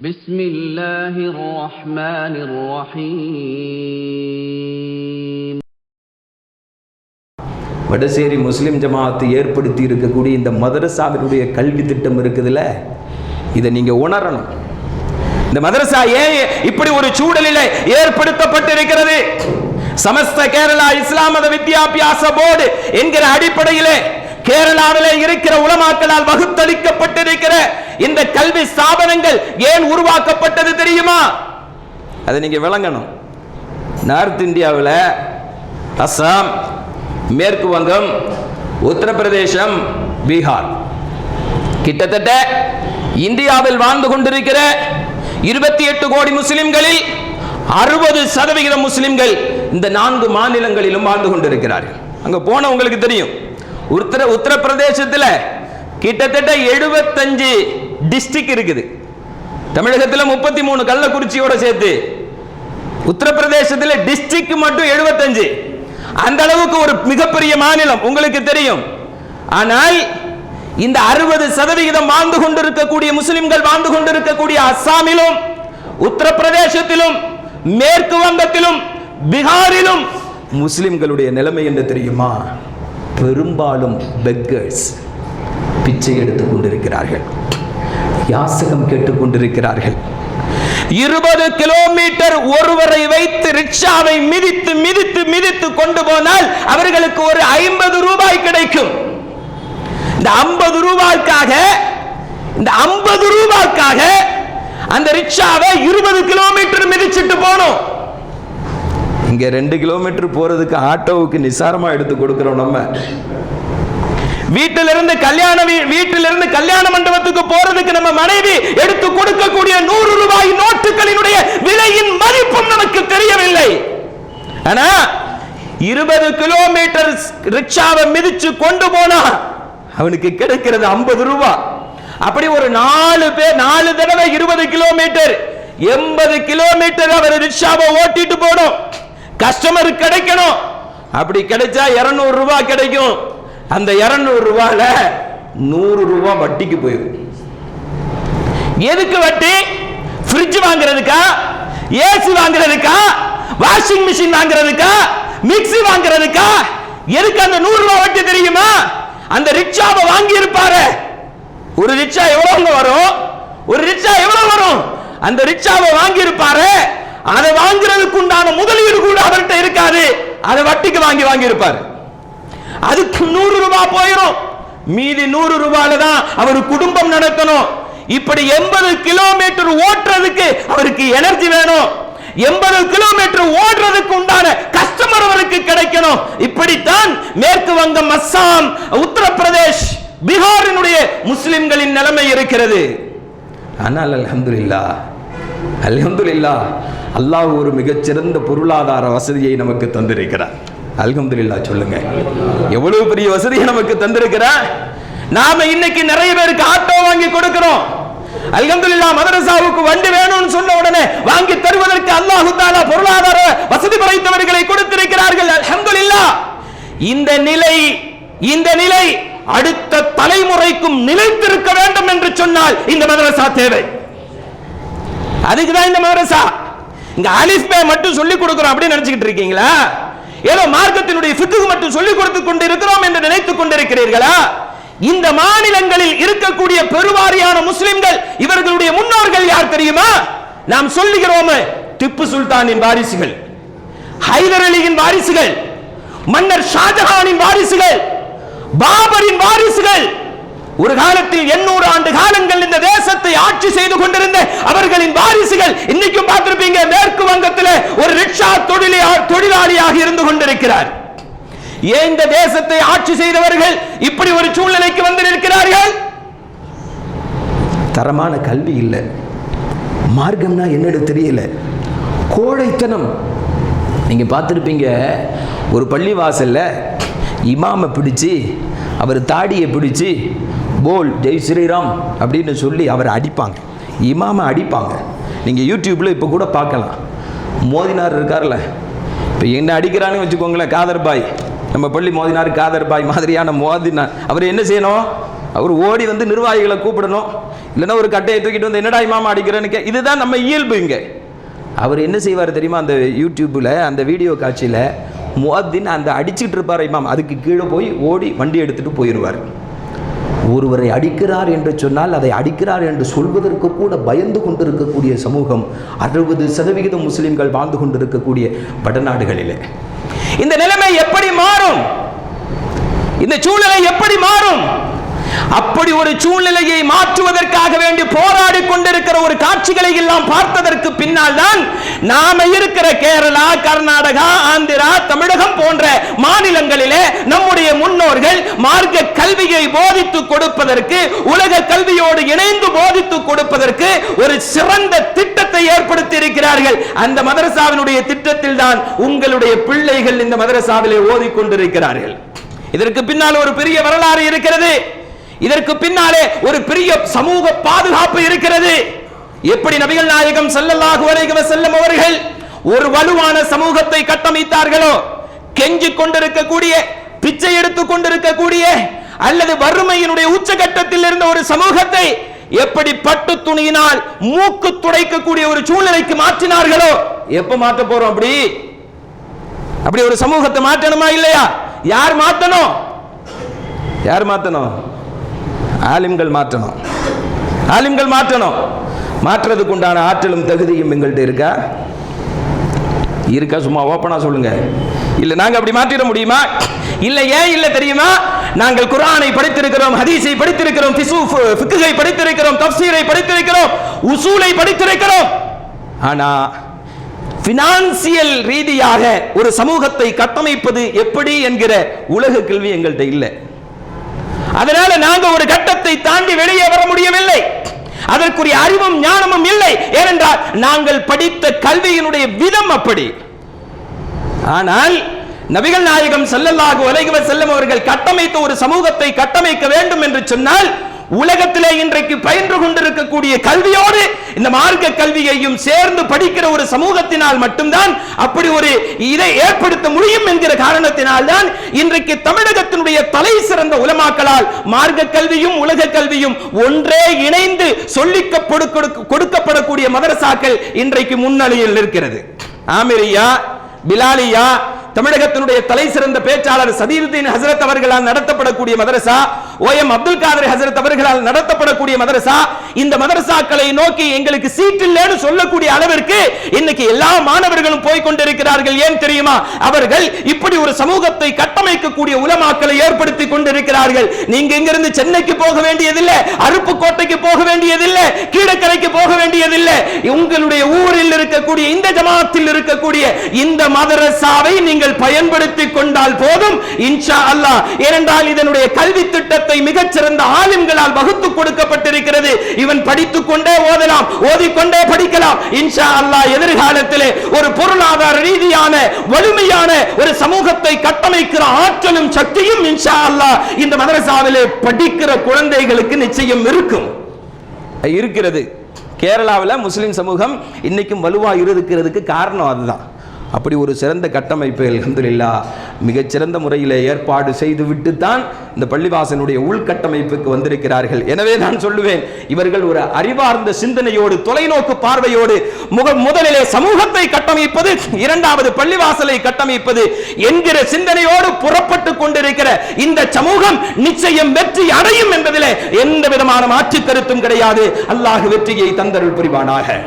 بسم الله الرحمن الرحيم வடசேரி முஸ்லிம் ஜமாத்து ஏற்படுத்தி இருக்கக்கூடிய இந்த மதரசாவினுடைய கல்வி திட்டம் இருக்குதுல்ல இதை நீங்க உணரணும் இந்த மதரசா ஏன் இப்படி ஒரு சூழலில் ஏற்படுத்தப்பட்டிருக்கிறது சமஸ்த கேரளா இஸ்லாம் மத வித்யாபியாச போர்டு என்கிற அடிப்படையிலே கேரளாவிலே இருக்கிற உலமாக்களால் வகுத்தளிக்கப்பட்டிருக்கிற இந்த கல்வி ஸ்தாபனங்கள் ஏன் உருவாக்கப்பட்டது தெரியுமா? அதை நீங்க விளங்கணும். நார்த் இந்தியாவில் அஸ்ஸாம் மேற்கு வங்கம் உத்தரப்பிரதேசம் பீகார். கிட்டத்தட்ட இந்தியாவில் வாழ்ந்து கொண்டிருக்கிற இருபத்தி எட்டு கோடி முஸ்லிம்களில் அறுபது சதவிகிதம் முஸ்லிம்கள் இந்த நான்கு மாநிலங்களிலும் வாழ்ந்து கொண்டிருக்கிறார்கள். அங்க போன உங்களுக்கு தெரியும். உத்தர உத்தரப்பிரதேசத்தில் கிட்டத்தட்ட எழுபத்தஞ்சு டிஸ்ட்ரிக்ட் இருக்குது. தமிழகத்தில் முப்பத்தி மூணு கள்ளக்குறிச்சியோட சேர்த்து. உத்தரப்பிரதேசத்தில் டிஸ்ட்ரிக்ட் மட்டும் 75 அந்த அளவுக்கு ஒரு மிகப்பெரிய மாநிலம் உங்களுக்கு தெரியும். ஆனால் இந்த அறுபது சதவிகிதம் வாழ்ந்து கொண்டிருக்கக்கூடிய முஸ்லிம்கள் வாழ்ந்து கொண்டிருக்கக்கூடிய அஸ்ஸாமிலும் உத்தரப்பிரதேசத்திலும் மேற்கு வங்கத்திலும் பீகாரிலும் முஸ்லிம்களுடைய நிலைமை என்ன தெரியுமா? பெரும்பாலும் பெக்கர்ஸ் பிச்சை எடுத்துக் கொண்டிருக்கிறார்கள். யாசகம் கேட்டுக்கொண்டிருக்கிறார்கள் இருபது கிலோமீட்டர் ஒருவரை வைத்து ரிக்ஷாவை மிதித்து மிதித்து மிதித்து கொண்டு போனால் அவர்களுக்கு ஒரு ஐம்பது ரூபாய் கிடைக்கும். இந்த ஐம்பது ரூபாய்க்காக இந்த ஐம்பது ரூபாய்க்காக அந்த ரிக்ஷாவை இருபது கிலோமீட்டர் மிதிச்சிட்டு போகணும் அங்கே ரெண்டு கிலோமீட்டர் போறதுக்கு ஆட்டோவுக்கு நிசாரமா எடுத்து கொடுக்கிறோம் நம்ம. வீட்டிலிருந்து கல்யாண வீட்டிலிருந்து கல்யாண மண்டபத்துக்கு போறதுக்கு நம்ம மனைவி எடுத்து கொடுக்கக்கூடிய நூறு ரூபாய் நோட்டுகளினுடைய விலையின் மதிப்பும் நமக்கு தெரியவில்லை. ஆனா இருபது கிலோமீட்டர் ரிக்ஷாவை மிதிச்சு கொண்டு போனா அவனுக்கு கிடைக்கிறது ஐம்பது ரூபாய் அப்படி ஒரு நாலு பேர் நாலு தடவை இருபது கிலோமீட்டர் எண்பது கிலோமீட்டர் அவர் ரிக்ஷாவை ஓட்டிட்டு போகணும் கஸ்டமர் கிடைக்கணும். அப்படி கிடைச்சா 200 ரூபாய் கிடைக்கும். அந்த 200 ரூபாயில நூறு ரூபாய் வட்டிக்கு போயிடும் எதுக்கு வட்டி? ஃப்ரிட்ஜ் வாங்குறதுக்கா? ஏசி வாங்குறதுக்கா? வாஷிங் மிஷின் வாங்குறதுக்கா? மிக்ஸி வாங்குறதுக்கா? எதுக்கு அந்த நூறு ரூபாய் வட்டி தெரியுமா? அந்த ரிக்ஷாவை வாங்கி இருப்பாரு ஒரு ரிக்ஷா எவ்வளவு வரும்? ஒரு ரிக்ஷா எவ்வளவு வரும்? அந்த ரிக்ஷாவை வாங்கி இருப்பாரு அதை வாங்குறதுக்கு உண்டான முதலீடு கூட அவர்கிட்ட இருக்காது. அதை வட்டிக்கு வாங்கி வாங்கி இருப்பாரு அதுக்கு நூறு ரூபாய் போயிடும் மீதி நூறு ரூபாயில தான் அவர் குடும்பம் நடத்தணும் இப்படி எண்பது கிலோமீட்டர் ஓட்டுறதுக்கு அவருக்கு எனர்ஜி வேணும். எண்பது கிலோமீட்டர் ஓடுறதுக்கு உண்டான கஸ்டமர் அவருக்கு கிடைக்கணும். இப்படித்தான் மேற்கு வங்கம் அஸ்ஸாம் உத்தரப்பிரதேஷ் பீகாரினுடைய முஸ்லிம்களின் நிலைமை இருக்கிறது. ஆனால் அலமதுல்லா அல்ஹம்துலில்லா அல்லாஹ் ஒரு மிகச்சிறந்த பொருளாதார வசதியை நமக்கு தந்திருக்கிறார். அல்ஹம்துலில்லா சொல்லுங்க. எவ்வளவு பெரிய வசதியை நமக்கு தந்திருக்கிறார்? நாம இன்னைக்கு நிறைய பேருக்கு ஆட்டோ வாங்கி கொடுக்கிறோம். அல்ஹம்துலில்லா மதரசாவுக்கு வண்டி வேணும்னு சொன்ன உடனே வாங்கி தருவதற்கு அல்லாஹு தாலா பொருளாதார வசதி படைத்தவர்களை கொடுத்திருக்கிறார்கள். அல்ஹம்துலில்லா இந்த நிலை இந்த நிலை அடுத்த தலைமுறைக்கும் நிலைத்திருக்க வேண்டும் என்று சொன்னால் இந்த மதரசா தேவை. அதுக்கு தான் இந்த மதரசா இங்க அலிஃப் பே மட்டும் சொல்லி கொடுக்கிறோம் அப்படின்னு நினைச்சுக்கிட்டு இருக்கீங்களா? ஏதோ மார்க்கத்தினுடைய ஃபிக்கு மட்டும் சொல்லி கொடுத்து கொண்டு இருக்கிறோம் என்று நினைத்துக் கொண்டிருக்கிறீர்களா? இந்த மாநிலங்களில் இருக்கக்கூடிய பெருவாரியான முஸ்லிம்கள் இவர்களுடைய முன்னோர்கள் யார் தெரியுமா? நாம் சொல்லுகிறோம் திப்பு சுல்தானின் வாரிசுகள் ஹைதர் அலியின் வாரிசுகள் மன்னர் ஷாஜஹானின் வாரிசுகள் பாபரின் வாரிசுகள் ஒரு காலத்தில் எண்ணூறு ஆண்டு காலங்கள் இந்த தேசத்தை ஆட்சி செய்து கொண்டிருந்த அவர்களின் வாரிசுகள் இன்னைக்கும் பார்த்திருப்பீங்க மேற்கு வங்கத்தில் ஒரு ரிக்ஷா தொழிலா தொழிலாளியாக இருந்து கொண்டிருக்கிறார். ஏன் இந்த தேசத்தை ஆட்சி செய்தவர்கள் இப்படி ஒரு சூழ்நிலைக்கு வந்து நிற்கிறார்கள்? தரமான கல்வி இல்லை. மார்க்கம்னா என்னன்னு தெரியல. கோழைத்தனம். நீங்க பார்த்துருப்பீங்க ஒரு பள்ளிவாசல்ல இமாமை பிடிச்சு அவர் தாடியை பிடிச்சு போல் ஜெய் ஸ்ரீராம் அப்படின்னு சொல்லி அவரை அடிப்பாங்க. இமாமை அடிப்பாங்க. நீங்கள் யூடியூப்பில் இப்போ கூட பார்க்கலாம். மோதினார் இருக்கார்ல. இப்போ என்ன அடிக்கிறான்னு வச்சுக்கோங்களேன் காதர் பாய். நம்ம பள்ளி மோதினார் காதர் பாய் மாதிரியான மோதினார். அவர் என்ன செய்யணும்? அவர் ஓடி வந்து நிர்வாகிகளை கூப்பிடணும். இல்லைன்னா ஒரு கட்டையை தூக்கிட்டு வந்து என்னடா இமாமா அடிக்கிறேன்னு கே இதுதான் நம்ம இயல்பு இங்கே. அவர் என்ன செய்வார் தெரியுமா? அந்த யூடியூப்பில் அந்த வீடியோ காட்சியில் மோதின் அந்த அடிச்சுட்டு இருப்பார் இமாம். அதுக்கு கீழே போய் ஓடி வண்டி எடுத்துகிட்டு போயிடுவார் ஒருவரை அடிக்கிறார் என்று சொன்னால் அதை அடிக்கிறார் என்று சொல்வதற்கு கூட பயந்து கொண்டிருக்கக்கூடிய சமூகம் அறுபது சதவிகிதம் முஸ்லிம்கள் வாழ்ந்து கொண்டிருக்கக்கூடிய வடநாடுகளிலே. இந்த நிலைமை எப்படி மாறும்? இந்த சூழ்நிலை எப்படி மாறும்? அப்படி ஒரு சூழ்நிலையை மாற்றுவதற்காக வேண்டி போராடி கொண்டிருக்கிற ஒரு காட்சிகளை எல்லாம் பார்த்ததற்கு பின்னால் தான் நாம இருக்கிற கேரளா கர்நாடகா ஆந்திரா தமிழகம் போன்ற மாநிலங்களிலே நம்முடைய முன்னோர்கள் மார்க்க கல்வியை போதித்து கொடுப்பதற்கு உலக கல்வியோடு இணைந்து போதித்து கொடுப்பதற்கு ஒரு சிறந்த திட்டத்தை ஏற்படுத்தி இருக்கிறார்கள் அந்த மதரசாவினுடைய திட்டத்தில் தான் உங்களுடைய பிள்ளைகள் இந்த மதரசாவிலே ஓதிக்கொண்டிருக்கிறார்கள். இதற்கு பின்னால் ஒரு பெரிய வரலாறு இருக்கிறது. இதற்கு பின்னாலே ஒரு பெரிய சமூக பாதுகாப்பு இருக்கிறது. எப்படி நபிகள் நாயகம் ஸல்லல்லாஹு அலைஹி வஸல்லம் அவர்கள் ஒரு வலுவான சமூகத்தை கட்டமைத்தார்களோ? கெஞ்சி கொண்டிருக்கக்கூடிய பிச்சை எடுத்துக் கொண்டிருக்கக்கூடிய அல்லது வறுமையினுடைய உச்சகட்டத்தில் இருந்த ஒரு சமூகத்தை எப்படி பட்டு துணியினால் மூக்கு துடைக்கக்கூடிய ஒரு சூழ்நிலைக்கு மாற்றினார்களோ? எப்ப மாற்ற போறோம் அப்படி? அப்படி ஒரு சமூகத்தை மாற்றணுமா இல்லையா? யார் மாத்தணும்? யார் மாத்தணும்? ஆலிம்கள் மாற்றணும். ஆலிம்கள் மாற்றணும். மாற்றுறதுக்கு உண்டான ஆற்றலும் தகுதியும் எங்கள்கிட்ட இருக்கா? இருக்கா? சும்மா ஓப்பனாக சொல்லுங்க. இல்லை நாங்கள் அப்படி மாற்றிட முடியுமா? இல்லை ஏன் இல்லை தெரியுமா? நாங்கள் குரானை படித்திருக்கிறோம் ஹதீஸை படித்திருக்கிறோம் ஃபிக்குகை படித்திருக்கிறோம் தப்சீரை படித்திருக்கிறோம் உசூலை படித்திருக்கிறோம். ஆனால் பினான்சியல் ரீதியாக ஒரு சமூகத்தை கட்டமைப்பது எப்படி என்கிற உலக கல்வி எங்கள்கிட்ட இல்லை. அதனால நாங்க ஒரு கட்டத்தை தாண்டி வெளியே வர முடியவில்லை. அதற்குரிய அறிவும் ஞானமும் இல்லை. ஏனென்றால் நாங்கள் படித்த கல்வியினுடைய விதம் அப்படி. ஆனால் நபிகள் நாயகம் செல்லல்லாக உலகிவர் செல்லும் அவர்கள் கட்டமைத்த ஒரு சமூகத்தை கட்டமைக்க வேண்டும் என்று சொன்னால் உலகத்திலே இன்றைக்கு பயின்று கொண்டிருக்கக்கூடிய கல்வியோடு இந்த மார்க்க கல்வியையும் சேர்ந்து படிக்கிற ஒரு சமூகத்தினால் மட்டும்தான் அப்படி ஒரு இதை ஏற்படுத்த முடியும் என்கிற காரணத்தினால் தான் இன்றைக்கு தமிழகத்தினுடைய தலை சிறந்த உலமாக்களால் மார்க்க கல்வியும் உலக கல்வியும் ஒன்றே இணைந்து சொல்லிக்க கொடுக்கப்படக்கூடிய மதரசாக்கள் இன்றைக்கு முன்னணியில் இருக்கிறது ஆமிரியா பிலாலியா தமிழகத்தினுடைய தலை சிறந்த பேச்சாளர் சதீருதீன் ஹசரத் அவர்களால் நடத்தப்படக்கூடிய மதரசா ஓ எம் அப்துல் காதர் ஹசரத் அவர்களால் நடத்தப்படக்கூடிய மதரசா இந்த மதரசாக்களை நோக்கி எங்களுக்கு சீட் இல்லைன்னு சொல்லக்கூடிய அளவிற்கு இன்னைக்கு எல்லா மாணவர்களும் போய் கொண்டிருக்கிறார்கள். ஏன் தெரியுமா? அவர்கள் இப்படி ஒரு சமூகத்தை கட்டமைக்கக்கூடிய உலமாக்களை ஏற்படுத்தி கொண்டிருக்கிறார்கள். நீங்க இங்கிருந்து சென்னைக்கு போக வேண்டியதில்லை அருப்புக்கோட்டைக்கு போக வேண்டியதில்லை கீழக்கரைக்கு போக வேண்டியதில்லை. உங்களுடைய ஊரில் இருக்கக்கூடிய இந்த ஜமாத்தில் இருக்கக்கூடிய இந்த மதரசாவை நீங்கள் பயன்படுத்தி கொண்டால் போதும். இன்ஷா அல்லாஹ். ஏனென்றால் இதனுடைய கல்வி திட்டத்தை மிகச்சிறந்த ஆலிம்களால் வகுத்து கொடுக்கப்பட்டிருக்கிறது. இவன் படித்துக் கொண்டே ஓதலாம் ஓதிக்கொண்டே படிக்கலாம். இன்ஷா அல்லா எதிர்காலத்திலே ஒரு பொருளாதார ரீதியான வலிமையான ஒரு சமூகத்தை கட்டமைக்கிற ஆற்றலும் சக்தியும் இன்ஷா அல்லா இந்த மதரசாவிலே படிக்கிற குழந்தைகளுக்கு நிச்சயம் இருக்கும். இருக்கிறது. கேரளாவில் முஸ்லிம் சமூகம் இன்னைக்கும் வலுவாக இருக்கிறதுக்கு காரணம் அதுதான். அப்படி ஒரு சிறந்த கட்டமைப்பு அலமதுல்லா மிகச்சிறந்த முறையில் ஏற்பாடு செய்துவிட்டு தான் இந்த பள்ளிவாசனுடைய உள்கட்டமைப்புக்கு வந்திருக்கிறார்கள். எனவே நான் சொல்லுவேன் இவர்கள் ஒரு அறிவார்ந்த சிந்தனையோடு தொலைநோக்கு பார்வையோடு முக முதலிலே சமூகத்தை கட்டமைப்பது இரண்டாவது பள்ளிவாசலை கட்டமைப்பது என்கிற சிந்தனையோடு புறப்பட்டு கொண்டிருக்கிற இந்த சமூகம் நிச்சயம் வெற்றி அடையும் என்பதிலே எந்த விதமான மாற்று கருத்தும் கிடையாது. அல்லாஹ் வெற்றியை தந்தருள் புரிவானாக.